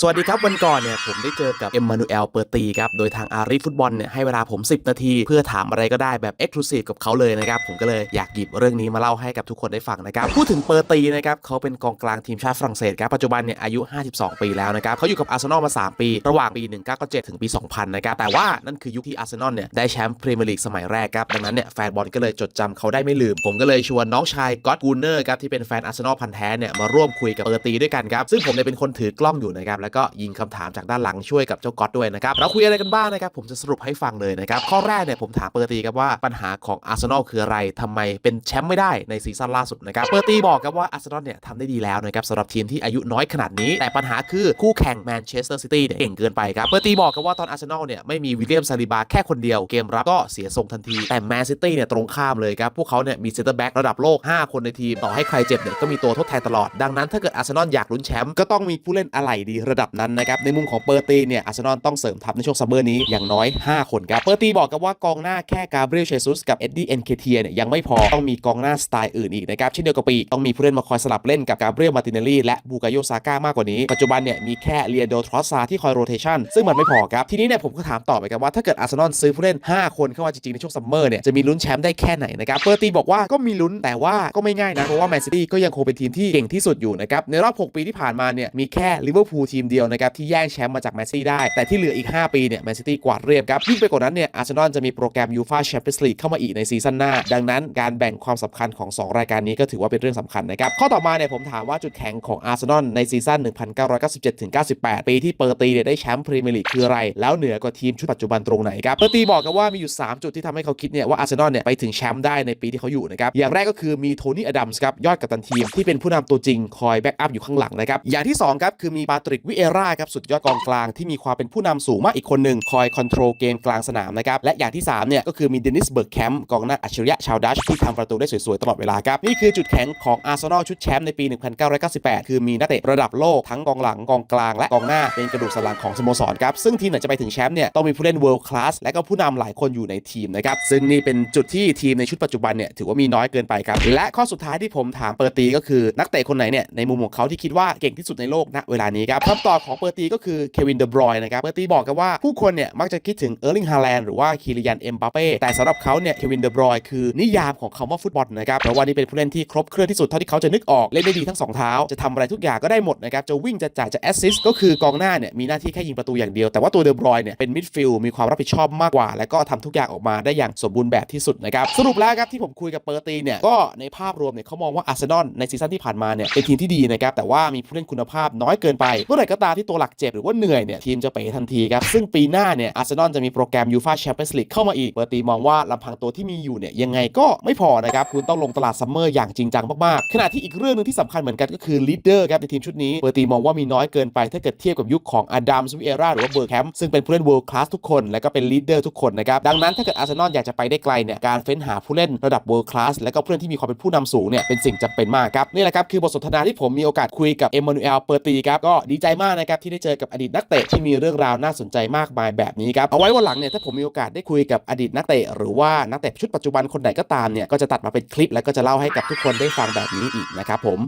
สวัสดีครับ วันก่อนเนี่ยผมได้เจอกับเอ็มมานูเอลเปอร์ตีครับ โดยทางอารีฟุตบอลเนี่ยให้เวลาผม 10 นาที เพื่อถามอะไรก็ได้แบบเอ็กซ์คลูซีฟกับเขาเลยนะครับ ผมก็เลยอยากหยิบเรื่องนี้มาเล่าให้กับทุกคนได้ฟังนะครับ พูดถึงเปอร์ตีนะครับเขาเป็นกองกลางทีมชาติฝรั่งเศสครับ ปัจจุบันเนี่ยอายุ 52 ปีแล้วนะครับเขาอยู่กับอาร์เซนอลมา 3 ปี ระหว่างปี 1997 ถึงปี 2000 นะครับแต่ว่านั่นคือยุคที่อาร์เซนอลเนี่ยได้แชมป์พรีเมียร์ลีกสมัยแรกครับดังนั้นเนี่ยแฟนบอลก็เลยจดจำเขาได้ไม่ลืมผมก็เลยชวนน้องชายก็อตกูเนอร์ครับที่เป็นแฟนอาร์เซนอลพันธุ์แท้เนี่ยมาร่วมคุยกับเปอร์ตีด้วยกันครับซึ่งผมเนี่ยเป็นคนถือกล้องอยู่นะครับแล้วก็ยิงคำถามจากด้านหลังช่วยกับเจ้าก๊อตด้วยนะครับเราคุยอะไรกันบ้างนะครับผมจะสรุปให้ฟังเลยนะครับข้อแรกเนี่ยผมถามเปอร์ตีครับว่าปัญหาของอาร์เซนอลคืออะไรทำไมเป็นแชมป์ไม่ได้ในซีซั่นล่าสุดนะครับเปอร์ตีบอกครับว่าอาร์เซนอลเนี่ยทำได้ดีแล้วนะครับสำหรับทีมที่อายุน้อยขนาดนี้ แต่ปัญหาคือคู่แข่งแมนเชสเตอร์ซิตี้เนี่ยเก่งเกินไปครับเปอร์ตีบอกครับว่าตอนอาร์เซนอลเนี่ยไม่มีวิลเลียมซาลิบาแค่คนเดียวเกมรับก็เสียทรงทันทีแต่แมนซิตี้เนี่ยตรงข้ามเลยครับพวกเขาเนี่ยมีเซนเตอร์แบ็กระดับโลก 5 คนในทีมต่อให้ใครเจ็บเนี่ยก็มีตัวทดแทนตลอดดังนั้นถ้าเกิดอาร์เซนอลอยากลุ้นแชมป์ก็ต้องมีผู้เล่นอะไหล่ดีระดับนั้นนะครับในมุมของเปอร์ตีเนี่ยอาร์เซนอลต้องเสริมทัพในช่วงซัมเมอร์นี้อย่างน้อย 5 คนครับเปอร์ตีบอกกับว่ากองหน้าแค่กาเบรียลเชซุสกับเอ็ดดี้เอ็นเคเทียเนี่ยยังไม่พอต้องมีกองหน้าสไตล์อื่นอีกนะครับเช่นเดียวกับปีต้องมีผู้เล่นมาคอยสลับเล่นกับกาเบรียลมาติเนลลี่และบูกาโยซาก้ามากกว่านี้ปัจจุบันเนี่ยมีแค่เลียโดทรอสซาที่คอยโรเทชันซึ่งมันไม่พอครับทีนี้เนี่ยผมก็ถามต่อไปครับว่าถ้าเกิดอาร์เซนอลซื้อผู้เล่น 5 คนเข้ามาจริงๆในช่วงซัมเมอร์เนี่ยจะมีลุ้นแชมป์ได้แค่ไหนนะครับเปอร์ตีบอกว่าก็มีลุ้นแต่ว่าก็ไม่ง่ายนะเพราะว่าแมนซิตี้ก็ยังคงเป็นทีมที่เก่งที่สุดอยู่นะครับในรอบ 6 ปีที่ผ่านมาเนี่ยมีแค่ลิเวอร์พูลทีมเดียวนะครับที่แย่งแชมป์มาจากแมนซิตี้ได้ แต่ที่เหลืออีก 5 ปีเนี่ยแมนซิตี้กวาดเรียบครับยิ่งไปกว่านั้นเนี่ยอาร์เซนอลจะมีโปรแกรมยูฟาแชมเปี้ยนส์ลีกเข้ามาอีกในซีซั่นหน้า ดังนั้นการแบ่งความสำคัญของ 2 รายการนี้ก็ถือว่าเป็นเรื่องสำคัญนะครับข้อต่อมาเนี่ยผมถามว่าจุดแข็งของอาร์เซนอลในซีซั่น1997-98 ปีที่เปอร์ตีเนี่ยได้แชมป์พรีเมียร์ลีกคืออะไร แล้วเหนือกว่าทีมชุดปัจจุบันตรงไหนครับเปอร์ตีบอกกันว่ามีอยู่ 3 จุดที่ทำให้เขาคิดเนี่ยว่าอาร์เซนอลเนี่ยไปถึงแชมป์ได้ในปีที่เขาอยู่นะครับอย่างแรกก็คือมีโทนี่อดัมส์ครับยอดกัปตันทีมที่เป็นผู้นำตัวจริงคอยแบ็กอัพอยู่ข้างหลังนะครับอย่างที่2ครับคือมีปาตริกวิเอร่าครับสุดยอดกองกลางที่มีความเป็นผู้นำสูงมากอีกคนหนึ่งคอยคอนโทรลเกมกลางสนามนะครับและอย่างที่3เนี่ยก็คือมีเดนิสเบิร์กแคมป์กองหน้าอัจฉริยะชาวดัชที่ทำประตูได้สวยๆตลอดเวลาครับนี่คือจุดแข็งของอาร์เซนอลชุดแชมป์ในปี 1998 คือมีนักเตะระดับโลกทั้งกองหลังกองกลางและกองหน้าเป็นกระดูกสันหลังของสโมสรครับซึ่งทีมไหนจะไปถึงแชมป์เนี่ยต้องมีผู้เล่น world class และก็ผู้นำหลายคนอยู่ในทีมนะครับซึ่งนี่เป็นจุดที่ทีมในชุดปัจจุบันเนี่ยถือว่ามีน้อยเกินไปครับและข้อสุดท้ายที่ผมถามเปอร์ตีก็คือนักเตะคนไหนเนี่ยในมุมของเขาที่คิดว่าเก่งที่สุดในโลกณเวลานี้ครับคำต่อของเปอร์ตีก็คือเควินเดบรอยนะครับเปอร์ตีบอกกันว่าผู้คนเนี่ยมักจะคิดถึงเออร์ลิงฮาแลนด์หรือว่าคิริยันเอ็มบาเป้แต่สำหรับเขาเนี่ยเควินเดบรอยคือนิยามของคำว่าฟุตบอลนะครับเพราะว่านี่เป็นผู้เล่นที่ครบเครื่องที่สุดเท่าที่เขาจะนึกออกเล่นได้ดีทั้งสองเท้าจะทำอะไรทุกอย่างก็ได้หมดนะครับจะวิ่งจะจ่ายจะแอสซิสต์ก็คือกองหน้าเนี่ยมีหน้าที่แค่ยิงประตูอย่างเดียวแต่ว่าตัวเดบรอยเนี่ยเป็นมิดฟิลด์มีความรับผิดชอบมากกว่า และก็ทำทุกอย่างออกมาได้อย่างสมบูรณ์แบบที่สุดนะครับสรุปแล้วครับที่ผมคุยกับเปอร์ตีเนี่ยก็ในภาพรวมเนี่ยเขามองว่าอาร์เซนอลในซีซั่นที่ผ่านมาเนี่ยเป็นทีมที่ดีนะครับแต่ว่ามีผู้เล่นคุณภาพน้อยเกินไปเมื่อไหร่ก็ก็ตามที่ตัวหลักเจ็บหรือว่าเหนื่อยเนี่ยทีมจะเป๋ทันทีครับ ซึ่งปีหน้าเนี่ยอาร์เซนอลจะมีโปรแกรมยูฟาแชมเปี้ยนส์ลีกเข้ามาอีกเปอร์ตีมองว่าลำพังตัวที่มีอยู่เนี่ยยังไงก็ไม่พอนะครับคุณต้องลงตลาดซัมเมอร์อย่างจริงจังมากๆขณะที่อีกเรื่องนึงที่สำคัญเหมือนกันก็คือลีดเดอร์ครับในทีมชุดนี้เปอร์ตีมองว่ามีน้อยเกินไปถ้าเกิดเทียบกับยุคของอดัมสวิเอร่าหรือว่าเบอร์แคมป์ซึ่งเป็นผู้เล่น world class ทุกคนและก็เป็นลีดเดอร์ทุกคนนะครับดังนั้นถ้าเกิดอาร์เซนอลอยากจะไปได้ไกลเนี่ยการเฟ้นหาผู้เล่นระดับ world class และก็ผู้เล่นที่มีความเป็นผู้นำสูงเนี่ยเป็นสิ่งจำเป็นมากครับนี่แหละครับคือบทสนทนาที่ผมมีโอกาสคุยกับเอ็มมานูเอลเปอร์ตีครับก็ดีใจมากากนะครับที่ได้เจอกับอดีตนักเตะที่มีเรื่องราวน่าสนใจมากมายแบบนี้ครับเอาไว้วันหลังเนี่ยถ้าผมมีโอกาสได้คุยกับอดีตนักเตะหรือว่านักเตะชุดปัจจุบันคนไหนก็ตามเนี่ยก็จะตัดมาเป็นคลิปแล้วก็จะเล่าให้กับทุกคนได้ฟังแบบนี้อีกนะครับผม